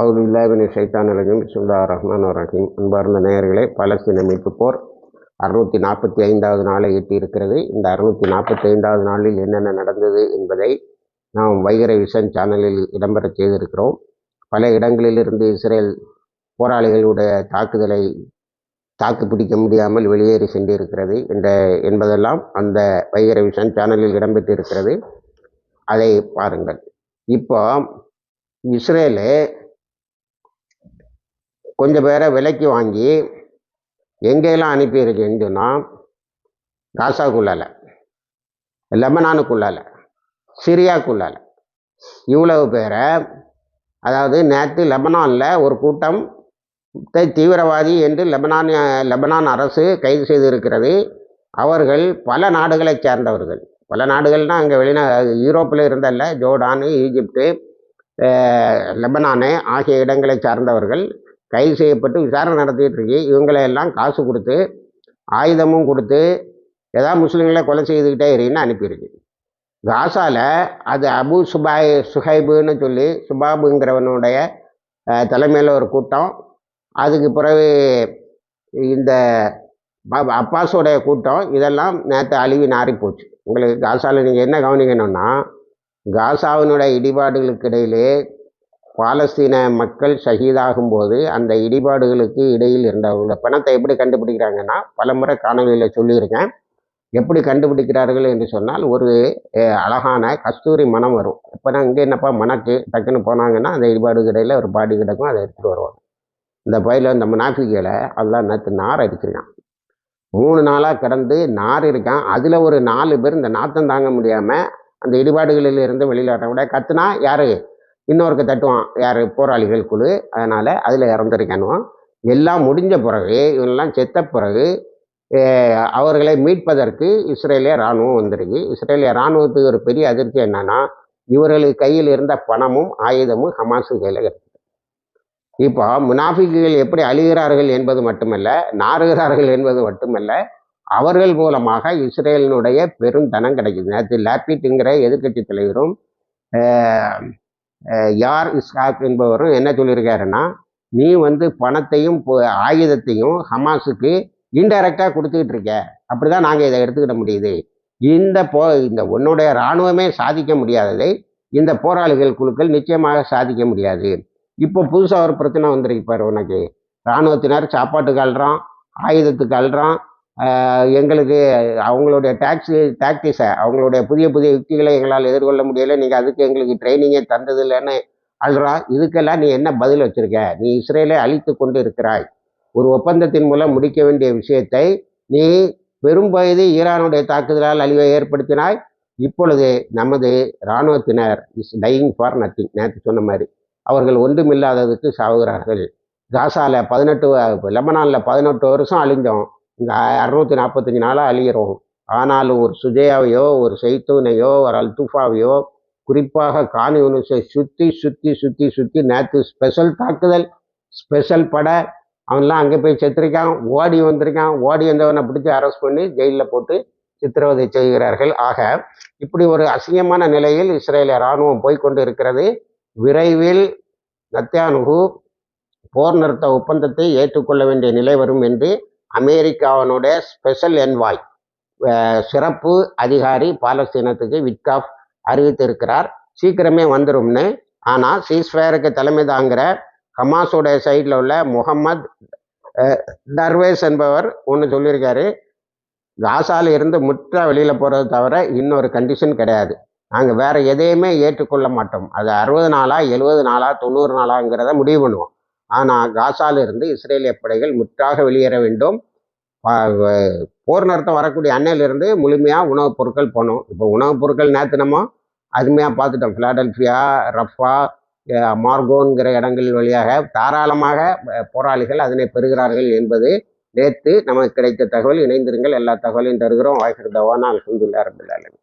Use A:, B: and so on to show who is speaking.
A: அவுது இல்லாவினை சைத்தான் அலகம் சுல்லா ரஹ்மான் ரஹீம். அன்பார்ந்த நேயர்களே பலஸ்தீன மீட்பு போர் அறுநூற்றி நாற்பத்தி ஐந்தாவது நாளை எட்டியிருக்கிறது. இந்த அறுநூற்றி நாற்பத்தி ஐந்தாவது நாளில் என்னென்ன நடந்தது என்பதை நாம் வைகர விஷன் சேனலில் இடம்பெற செய்திருக்கிறோம். பல இடங்களிலிருந்து இஸ்ரேல் போராளிகளுடைய தாக்குதலை தாக்கு பிடிக்க முடியாமல் வெளியேறி சென்றிருக்கிறது. என்ற என்பதெல்லாம் அந்த வைகர விஷன் சேனலில் இடம்பெற்றிருக்கிறது. அதை பாருங்கள். இப்போ இஸ்ரேலு கொஞ்சம் பேரை விலைக்கு வாங்கி எங்கெல்லாம் அனுப்பியிருக்கேன்னு சொன்னால் காசாக்குள்ளால. லெபனானுக்குள்ளால. சிரியாக்குள்ளால. இவ்வளவு பேரை அதாவது நேற்று லெபனானில் ஒரு கூட்டம் தீவிரவாதி என்று லெபனான் லெபனான் அரசு கைது செய்திருக்கிறது. அவர்கள் பல நாடுகளைச் சேர்ந்தவர்கள். பல நாடுகள்னால் அங்கே வெளிநா யூரோப்பில் இருந்தல்ல ஜோர்டானு ஈஜிப்டு லெபனானு ஆகிய இடங்களை சார்ந்தவர்கள் கைது செய்யப்பட்டு விசாரணை நடத்திட்டு இருக்கு இவங்களை எல்லாம் காசு கொடுத்து ஆயுதமும் கொடுத்து ஏதாவது முஸ்லீம்களை கொலை செய்துக்கிட்டே இருன்னு அனுப்பியிருக்கு. காசாவில் அது அபு சுபாய் சுஹைபுன்னு சொல்லி சுபாபுங்கிறவனுடைய தலைமையில் ஒரு கூட்டம். அதுக்கு பிறகு இந்த அப்பாஸோடைய கூட்டம் இதெல்லாம் நேற்று அழிவி நாரி போச்சு உங்களுக்கு காசாவில் நீங்கள் என்ன கவனிக்கணும்னா காசாவினுடைய இடிபாடுகளுக்கு இடையிலே பாலஸ்தீன மக்கள் ஷஹீதாகும் போது அந்த இடிபாடுகளுக்கு இடையில் இருந்தவங்கள பணத்தை எப்படி கண்டுபிடிக்கிறாங்கன்னா பலமுறை காணொலியில் சொல்லியிருக்கேன். எப்படி கண்டுபிடிக்கிறார்கள் என்று சொன்னால் ஒரு அழகான கஸ்தூரி மனம் வரும். இப்போ நான் இங்கே என்னப்பா மணக்கு டக்குன்னு போனாங்கன்னா அந்த இடிபாடுக்கு இடையில் ஒரு பாடி கிடக்கும் அதை எடுத்துகிட்டு வருவாங்க. இந்த பயில இந்த மனாஃபிகளை அதெல்லாம் நேற்று நார் அடிச்சிருக்கான். மூணு நாளாக கிடந்து நார் இருக்கான். அதில் ஒரு நாலு பேர் இந்த நாத்தம் தாங்க முடியாமல் அந்த இடிபாடுகளில் இருந்து வெளியிலாட்ட விட கத்துனா யார்? இன்னொருக்கு தட்டுவான். யார்? போராளிகள் குழு. அதனால் அதில் இறந்துருக்கணும். எல்லாம் முடிஞ்ச பிறகு இவங்கெல்லாம் செத்த பிறகு அவர்களை மீட்பதற்கு இஸ்ரேலிய இராணுவம் வந்திருக்கு. இஸ்ரேலிய இராணுவத்துக்கு ஒரு பெரிய அதிர்ச்சி என்னன்னா இவர்களுக்கு கையில் இருந்த பணமும் ஆயுதமும் ஹமாசு கையில் இருக்குது இப்போ முனாஃபிக்குகள் எப்படி அழிகிறார்கள் என்பது மட்டுமல்ல நாறுகிறார்கள் என்பது மட்டுமல்ல அவர்கள் மூலமாக இஸ்ரேலினுடைய பெரும் தனம் கிடைக்குது. நேற்று லேப்பிட்டுங்கிற எதிர்கட்சி தலைவரும் யார் இஸ்ஹாக் என்பவரும் என்ன சொல்லியிருக்காருன்னா நீ வந்து பணத்தையும் ஆயுதத்தையும் ஹமாஸுக்கு இன்டைரக்டாக கொடுத்துக்கிட்டு இருக்க. அப்படி தான் நாங்கள் இதை எடுத்துக்கிட முடியுது. இந்த போ இந்த உன்னுடைய இராணுவமே சாதிக்க முடியாததை இந்த போராளிகள் குழுக்கள் நிச்சயமாக சாதிக்க முடியாது. இப்போ புதுசாக ஒரு பிரச்சனை வந்திருக்கு பாரு உனக்கு. இராணுவத்தினர் சாப்பாட்டுக்கு அல்றான் ஆயுதத்துக்கு அல்றான் எங்களுக்கு அவங்களுடைய டாக்ஸி டாக்டிஸை அவங்களுடைய புதிய புதிய யுக்திகளை எங்களால் எதிர்கொள்ள முடியலை. நீங்கள் அதுக்கு எங்களுக்கு ட்ரைனிங்கே தந்தது இல்லைன்னு அல்றா இதுக்கெல்லாம் நீ என்ன பதில் வச்சுருக்க? நீ இஸ்ரேலை அழித்து கொண்டு இருக்கிறாய் ஒரு ஒப்பந்தத்தின் மூலம் முடிக்க வேண்டிய விஷயத்தை நீ பெரும் வயது ஈரானுடைய தாக்குதலால் அழிவை ஏற்படுத்தினாய். இப்பொழுது நமது இராணுவத்தினர் இஸ் டையிங் ஃபார் நத்திங் நேற்று சொன்ன மாதிரி. அவர்கள் ஒன்றுமில்லாததுக்கு சாவுகிறார்கள். காசாவில் பதினெட்டு லெபனானில் பதினெட்டு வருஷம் அழிஞ்சோம். இந்த அறுநூத்தி நாற்பத்தஞ்சு நாளாக அழியிறோம் ஆனாலும் ஒரு சுஜயாவையோ ஒரு செய்தூனையோ ஒரு அல்துஃபாவையோ குறிப்பாக கான் யூனிஸை சுற்றி சுற்றி சுற்றி சுற்றி நேற்று ஸ்பெஷல் தாக்குதல் ஸ்பெஷல் பட. அவன்லாம் அங்கே போய் செத்துருக்கான் ஓடி வந்திருக்கான். ஓடி வந்தவனை பிடிச்சி அரெஸ்ட் பண்ணி ஜெயிலில் போட்டு சித்திரவதை செய்கிறார்கள். ஆக இப்படி ஒரு அசிங்கமான நிலையில் இஸ்ரேலிய இராணுவம் போய்கொண்டு இருக்கிறது விரைவில் நத்தியானுகு போர் நிறுத்த ஒப்பந்தத்தை ஏற்றுக்கொள்ள வேண்டிய நிலை வரும் என்று அமெரிக்காவினுடைய ஸ்பெஷல் என்வாய் சிறப்பு அதிகாரி பாலஸ்தீனத்துக்கு விட்காஃப் அறிவித்திருக்கிறார். சீக்கிரமே வந்துடும்னு ஆனால் சீஸ்வேருக்கு தலைமை தாங்கிற ஹமாஸோடைய சைடில் உள்ள முகமது தர்வேஸ் என்பவர் ஒன்று சொல்லியிருக்காரு. காசால இருந்து முற்ற வெளியில் போகிறது தவிர இன்னொரு கண்டிஷன் கிடையாது. நாங்கள் வேறு எதையுமே ஏற்றுக்கொள்ள மாட்டோம். அது அறுபது நாளா எழுபது நாளா தொண்ணூறு நாளாங்கிறத முடிவு பண்ணுவோம். ஆனால் காசாலிருந்து இஸ்ரேலிய படைகள் முற்றாக வெளியேற வேண்டும். போர் நிறுத்தம் வரக்கூடிய அன்னையிலிருந்து முழுமையாக உணவுப் பொருட்கள் போனோம் இப்போ உணவுப் பொருட்கள் நேற்று நம்ம அருமையாக பார்த்துட்டோம். ஃபிலாடல்ஃபியா ரஃபா மார்கோன்கிற இடங்கள் வழியாக தாராளமாக போராளிகள் அதனை பெறுகிறார்கள் என்பது நேற்று நமக்கு கிடைத்த தகவல். இணைந்திருங்கள். எல்லா தகவலையும் தருகிறோம். வாய்ஸ் தவானா அலமதுல்லா ரபுல்லாலும்